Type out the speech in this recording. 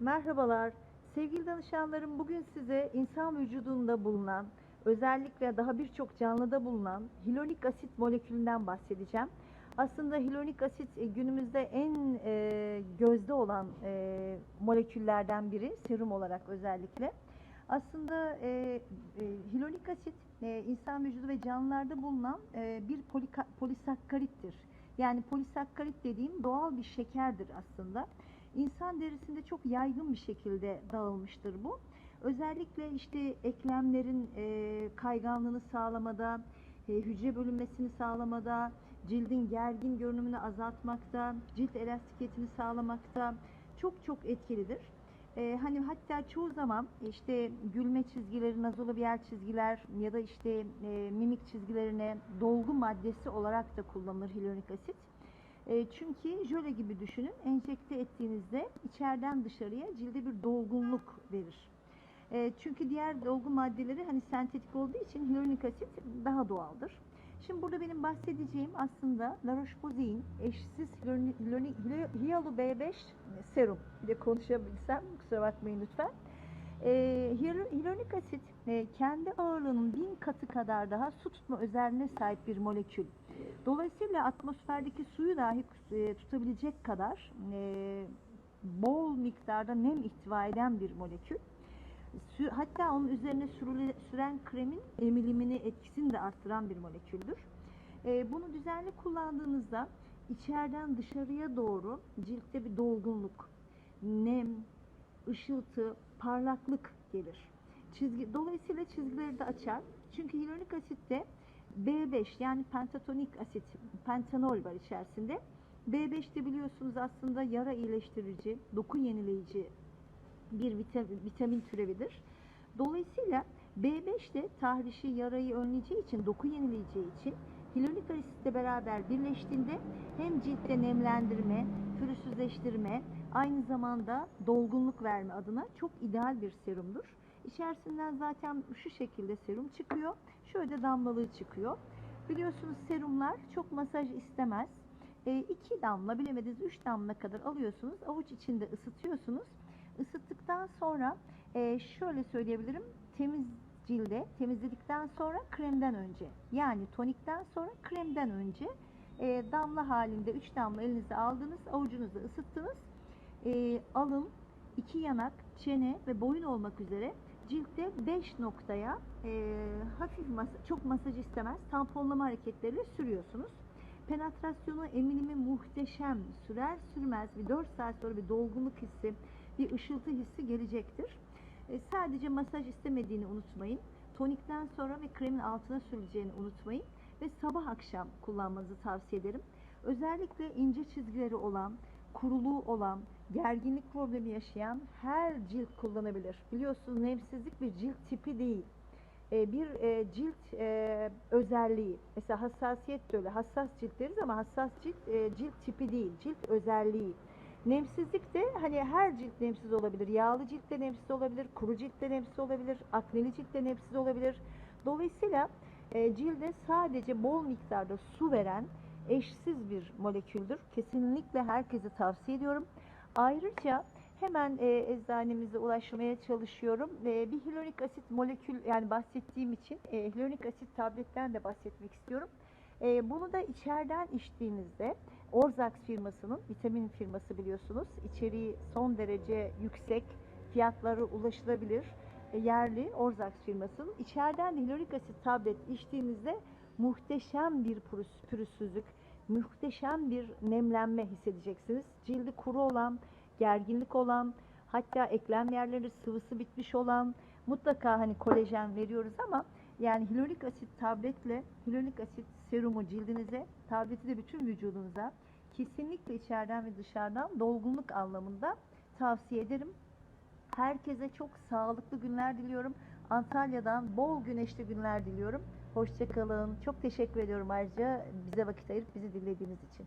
Merhabalar. Sevgili danışanlarım bugün size insan vücudunda bulunan özellikle daha birçok canlıda bulunan hilonik asit molekülünden bahsedeceğim. Aslında hilonik asit e, günümüzde en e, gözde olan e, moleküllerden biri serum olarak özellikle. Aslında e, e, hilonik asit e, insan vücudu ve canlılarda bulunan e, bir polika, polisakkarittir. Yani polisakkarit dediğim doğal bir şekerdir aslında. İnsan derisinde çok yaygın bir şekilde dağılmıştır bu. Özellikle işte eklemlerin e, kayganlığını sağlamada, e, hücre bölünmesini sağlamada, cildin gergin görünümünü azaltmakta, cilt elastikiyetini sağlamakta çok çok etkilidir. E, hani hatta çoğu zaman işte gülme çizgileri, nazolabiyal çizgiler ya da işte e, mimik çizgilerine dolgu maddesi olarak da kullanılır hyaluronik asit. E, çünkü jöle gibi düşünün enjekte ettiğinizde içeriden dışarıya cilde bir dolgunluk verir. E, çünkü diğer dolgu maddeleri hani sentetik olduğu için hyaluronik asit daha doğaldır. Şimdi burada benim bahsedeceğim aslında La Roche-Posay'in eşsiz Hyalu B5 serum. Bir de konuşabilsem kusura bakmayın lütfen. E, hyaluronik asit e, kendi ağırlığının bin katı kadar daha su tutma özelliğine sahip bir molekül. Dolayısıyla atmosferdeki suyu dahi e, tutabilecek kadar e, bol miktarda nem ihtiva eden bir molekül. Hatta onun üzerine sürüle, süren kremin emilimini, etkisini de arttıran bir moleküldür. E, bunu düzenli kullandığınızda içeriden dışarıya doğru ciltte bir dolgunluk, nem, ışıltı, parlaklık gelir. Çizgi, dolayısıyla çizgileri de açar. Çünkü hyaluronik asitte B5 yani pentatonik asit, pentanol var içerisinde. B5 de biliyorsunuz aslında yara iyileştirici, doku yenileyici bir vitamin, vitamin türevidir. Dolayısıyla B5 de tahrişi, yarayı önleyeceği için, doku yenileyeceği için hyaluronik asitle beraber birleştiğinde hem ciltte nemlendirme, pürüzsüzleştirme, aynı zamanda dolgunluk verme adına çok ideal bir serumdur. İçerisinden zaten şu şekilde serum çıkıyor. Şöyle damlalığı çıkıyor. Biliyorsunuz serumlar çok masaj istemez. E, iki damla bilemediniz üç damla kadar alıyorsunuz. Avuç içinde ısıtıyorsunuz. Isıttıktan sonra e, şöyle söyleyebilirim. Temiz cilde temizledikten sonra kremden önce yani tonikten sonra kremden önce e, damla halinde 3 damla elinize aldınız avucunuzu ısıttınız e, alın iki yanak çene ve boyun olmak üzere ciltte 5 noktaya e, hafif mas çok masaj istemez tamponlama hareketleriyle sürüyorsunuz. Penetrasyonu eminimi muhteşem sürer sürmez bir 4 saat sonra bir dolgunluk hissi bir ışıltı hissi gelecektir. E, sadece masaj istemediğini unutmayın. Tonikten sonra ve kremin altına sürüleceğini unutmayın. Ve sabah akşam kullanmanızı tavsiye ederim. Özellikle ince çizgileri olan, kuruluğu olan, gerginlik problemi yaşayan her cilt kullanabilir. Biliyorsunuz nemsizlik bir cilt tipi değil. E, bir e, cilt e, özelliği. Mesela hassasiyet de öyle. Hassas cilt deriz ama hassas cilt e, cilt tipi değil. Cilt özelliği. Nemsizlik de hani her cilt nemsiz olabilir. Yağlı cilt de nemsiz olabilir, kuru cilt de nemsiz olabilir, akneli cilt de nemsiz olabilir. Dolayısıyla e, cilde sadece bol miktarda su veren eşsiz bir moleküldür. Kesinlikle herkese tavsiye ediyorum. Ayrıca hemen e, eczanemize ulaşmaya çalışıyorum. E, bir hyaluronik asit molekül yani bahsettiğim için e, hyaluronik asit tabletten de bahsetmek istiyorum. E, bunu da içeriden içtiğinizde Orzax firmasının vitamin firması biliyorsunuz. İçeriği son derece yüksek, fiyatları ulaşılabilir. E, yerli Orzax firmasının içeriden de hyaluronik asit tablet içtiğinizde muhteşem bir pürüz, pürüzsüzlük, muhteşem bir nemlenme hissedeceksiniz. Cildi kuru olan, gerginlik olan, hatta eklem yerleri sıvısı bitmiş olan, mutlaka hani kolajen veriyoruz ama yani hyaluronik asit tabletle hyaluronik asit serumu cildinize, tableti de bütün vücudunuza kesinlikle içeriden ve dışarıdan dolgunluk anlamında tavsiye ederim. Herkese çok sağlıklı günler diliyorum. Antalya'dan bol güneşli günler diliyorum. Hoşçakalın. Çok teşekkür ediyorum ayrıca bize vakit ayırıp bizi dinlediğiniz için.